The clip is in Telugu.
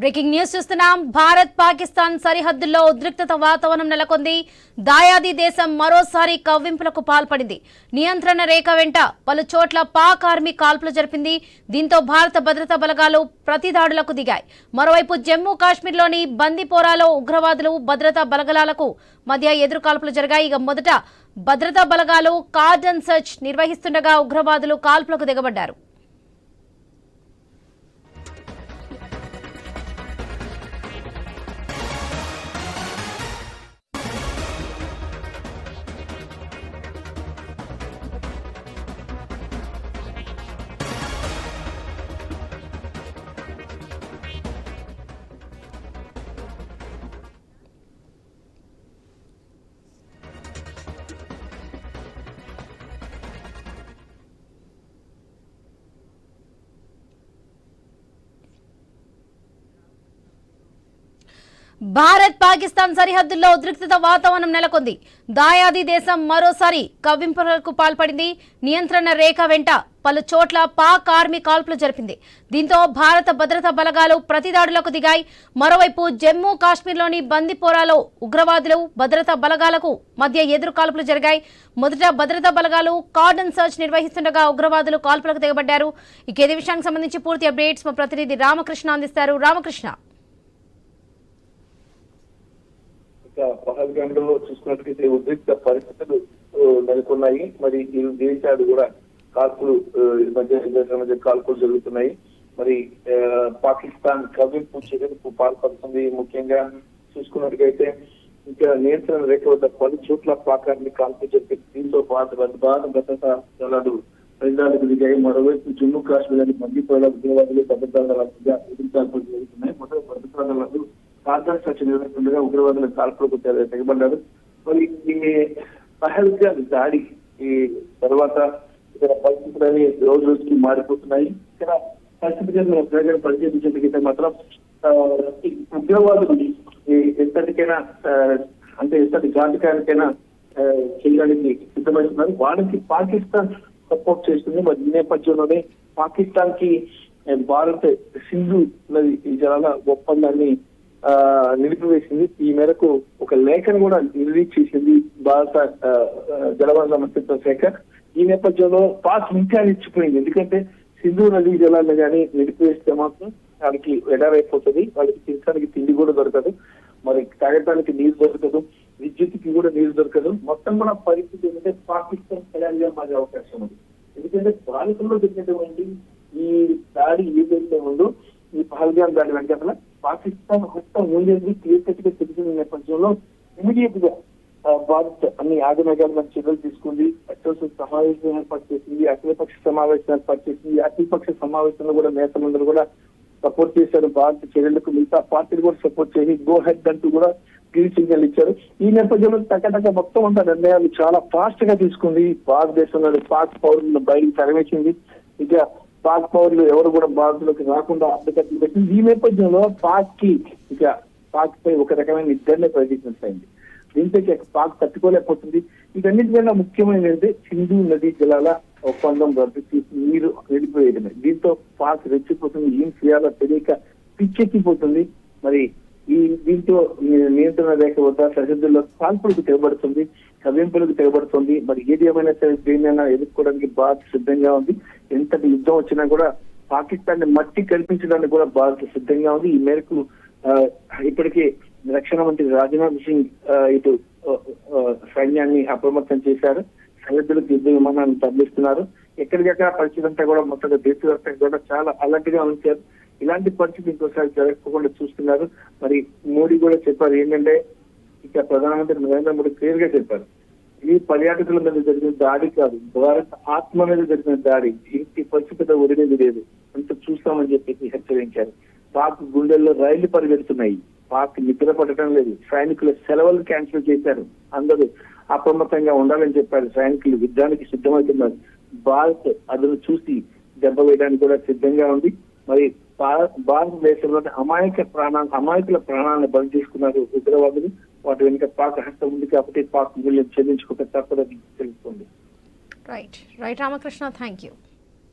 బ్రేకింగ్ న్యూస్ చూస్తున్నాం. భారత్ పాకిస్తాన్ సరిహద్దుల్లో ఉద్రిక్తత వాతావరణం నెలకొంది. దాయాది దేశం మరోసారి కవ్వింపులకు పాల్పడింది. నియంత్రణ రేఖ వెంట పలు చోట్ల పాక్ ఆర్మీ కాల్పులు జరిపింది. దీంతో భారత భద్రతా బలగాలు ప్రతిదాడులకు దిగాయి. మరోవైపు జమ్మూ కాశ్మీర్లోని బందిపోరాలో ఉగ్రవాదులు భద్రతా బలగాలకు మధ్య ఎదురు కాల్పులు జరిగాయి. ఇక మొదట భద్రతా బలగాలు కార్డన్ సర్చ్ నిర్వహిస్తుండగా ఉగ్రవాదులు కాల్పులకు దిగబడ్డారు. భారత్ పాకిస్తాన్ సరిహద్దుల్లో ఉద్రిక్తత వాతావరణం నెలకొంది. దాయాది దేశం మరోసారి కవ్వింపులకు పాల్పడింది. నియంత్రణ రేఖ వెంట పలు చోట్ల పాక్ ఆర్మీ కాల్పులు జరిపింది. దీంతో భారత భద్రతా బలగాలు ప్రతిదాడులకు దిగాయి. మరోవైపు జమ్మూ కాశ్మీర్లోని బందిపోరాలో ఉగ్రవాదులు భద్రతా బలగాలకు మధ్య ఎదురు కాల్పులు జరిగాయి. మొదట భద్రతా బలగాలు కార్డన్ సర్చ్ నిర్వహిస్తుండగా ఉగ్రవాదులు కాల్పులకు దిగబడ్డారు ఇక ఇదే విషయానికి సంబంధించి పూర్తి అప్డేట్స్ మా ప్రతినిధి రామకృష్ణ అందిస్తారు. రామకృష్ణ. పహల్ పహల్గాండ్లో చూసుకున్నట్లయితే ఉద్రిక్త పరిస్థితులు నెలకొన్నాయి. మరి ఇరు దేశాలు కూడా కాల్పులు ఈ మధ్య దేశాల మధ్య కాల్పులు జరుగుతున్నాయి. మరి ఆ, పాకిస్తాన్ కవింపు చర్యలకు పాల్పడుతుంది ముఖ్యంగా. చూసుకున్నట్టుగైతే ఇంకా నియంత్రణ రేఖ వద్ద పలు చోట్ల పాకాన్ని కాల్పులు జరిపి దీంతో పాటు భారత భద్రతా దళాలు ప్రజలకు దిగాయి. మరోవైపు జమ్మూ కాశ్మీర్ అని మందిపోయిన ఉగ్రవాదులు భద్రతా దళాల ఎదురు కాల్పులు జరుగుతున్నాయి. మొదటి భద్రతా దళాలు కార్డన్ సర్చ్ నిర్వహిస్తుండగా ఉగ్రవాదుల కాల్పులకు తెగబడ్డారు. మరి ఈ పహల్గా దాడి ఈ తర్వాత ఇక్కడ పరిస్థితులని రోజు రోజుకి మారిపోతున్నాయి. ఇక్కడ పరిస్థితి ప్రజలు పరిశీలించినట్లయితే మాత్రం ఉగ్రవాదులు ఎంతటికైనా అంటే ఎంతటి ఘాతకానికైనా చేయడానికి సిద్ధమవుతున్నారు. వాళ్ళకి పాకిస్తాన్ సపోర్ట్ చేస్తుంది. మరి ఈ నేపథ్యంలోనే పాకిస్తాన్కి భారత్ సింధు నది ఈ జలాల ఒప్పందాన్ని నిలిపివేసింది. ఈ మేరకు ఒక లేఖను కూడా రిలీజ్ చేసింది భారత జలవనరుల మంత్రిత్వ శాఖ. ఈ నేపథ్యంలో పాక్ ఇంకా నిలిచిపోయింది ఎందుకంటే సింధు నదీ జలాలను కానీ నిలిపివేస్తే మాత్రం వాళ్ళకి ఎడారైపోతుంది. వాళ్ళకి తినడానికి తిండి కూడా దొరకదు. మరి తాగటానికి నీరు దొరకదు. విద్యుత్కి కూడా నీరు దొరకదు. మొత్తం కూడా పరిస్థితి ఏంటంటే పాకిస్తాన్ కళ్యాణంగా మారే అవకాశం ఉంది. ఎందుకంటే బాలికల్లో జరిగినటువంటి ఈ దాడి ఏదైతే ఉందో ఈ పహల్గాన్ దాడి వెంకటల పాకిస్తాన్ మొత్తం ముందేంది క్లియర్ కట్గా తెలిసిన నేపథ్యంలో ఇమీడియట్గా భారత్ అన్ని ఆగమేఘాల చర్యలు తీసుకుంది. అత్యవసర సమావేశం ఏర్పాటు చేసింది. అఖిలపక్ష సమావేశం ఏర్పాటు చేసింది. అఖిలపక్ష సమావేశంలో కూడా నేతలందరూ కూడా సపోర్ట్ చేశారు. భారత చర్యలకు మిగతా పార్టీలు కూడా సపోర్ట్ చేసి గో హెడ్ అంటూ కూడా గ్రీన్ సిగ్నల్ ఇచ్చారు. ఈ నేపథ్యంలో టకటక మొత్తం ఉన్న నిర్ణయాలు చాలా ఫాస్ట్గా తీసుకుంది. భారతదేశంలో పాక్ పౌరులను బయటకు తరవేసింది ఇక పాక్ పౌరులు ఎవరు కూడా భారత్లోకి రాకుండా అడ్డుకట్లు పెట్టింది ఈ నేపథ్యంలో పాక్కి ఇక పాక్ పై ఒక రకమైన ఇద్దరినే ప్రవేశించింది దీంతో పాక్ తట్టుకోలేకపోతుంది. వీటన్నిటికన్నా ముఖ్యమైనది అంటే సింధు నదీ జలాల ఒప్పందం రద్దు చేసి నీరు వెళ్ళిపోయేయడమే దీంతో పాక్ రెచ్చిపోతుంది. ఏం చేయాలో తెలియక పిచ్చెక్కిపోతుంది. మరి ఈ దీంతో నియంత్రణ రేఖ వద్ద సరిహద్దుల్లో కాల్పులకు తెగబడుతుంది కవింపులకు తెగబడుతుంది మరి ఏది ఏమైనా సరే దేన్నైనా ఎదుర్కోవడానికి భారత్ సిద్ధంగా ఉంది. ఎంతటి యుద్ధం వచ్చినా కూడా పాకిస్తాన్ని మట్టి కల్పించడానికి కూడా భారత్ సిద్ధంగా ఉంది. ఈ మేరకు ఇప్పటికే రక్షణ మంత్రి రాజ్నాథ్ సింగ్ ఇటు సైన్యాన్ని అప్రమత్తం చేశారు. సరిహద్దులకు యుద్ధ విమానాన్ని తరలిస్తున్నారు. ఎక్కడికక్కడ పరిస్థితి అంతా కూడా మొత్తం దేశవ్యాప్తంగా కూడా చాలా అలర్ట్గా ఉంచారు ఇలాంటి పరిస్థితి ఇంకోసారి జరగకుండా చూస్తున్నారు. మరి మోడీ కూడా చెప్పారు ఏంటంటే ఇక ప్రధానమంత్రి నరేంద్ర మోడీ క్లియర్గా చెప్పారు. ఇది పర్యాటకుల మీద జరిగిన దాడి కాదు భారత్ ఆత్మ మీద జరిగిన దాడి. ఇంటి పరిస్థితి ఒరిగేది లేదు. అంత చూస్తామని చెప్పేసి హెచ్చరించారు. పాక్ గుండెల్లో రైళ్ళు పరిగెడుతున్నాయి. పాక్ నిద్ర పడటం లేదు. సైనికుల సెలవులు క్యాన్సిల్ చేశారు. అందరూ అప్రమత్తంగా ఉండాలని చెప్పారు. సైనికులు యుద్ధానికి సిద్ధమవుతున్నారు. భారత్ అదును చూసి దెబ్బ వేయడానికి కూడా సిద్ధంగా ఉంది. మరి భారతదేశంలోని అమాయక ప్రాణా అమాయకుల ప్రాణాలను బలి తీసుకున్నారు ఉగ్రవాదులు. వాటి వెనుక పాక్ హస్తం ఉంది కాబట్టి పాక్ మూల్యం చెల్లించుకోక తప్పదని తెలుస్తుంది. Right right Ramakrishna thank you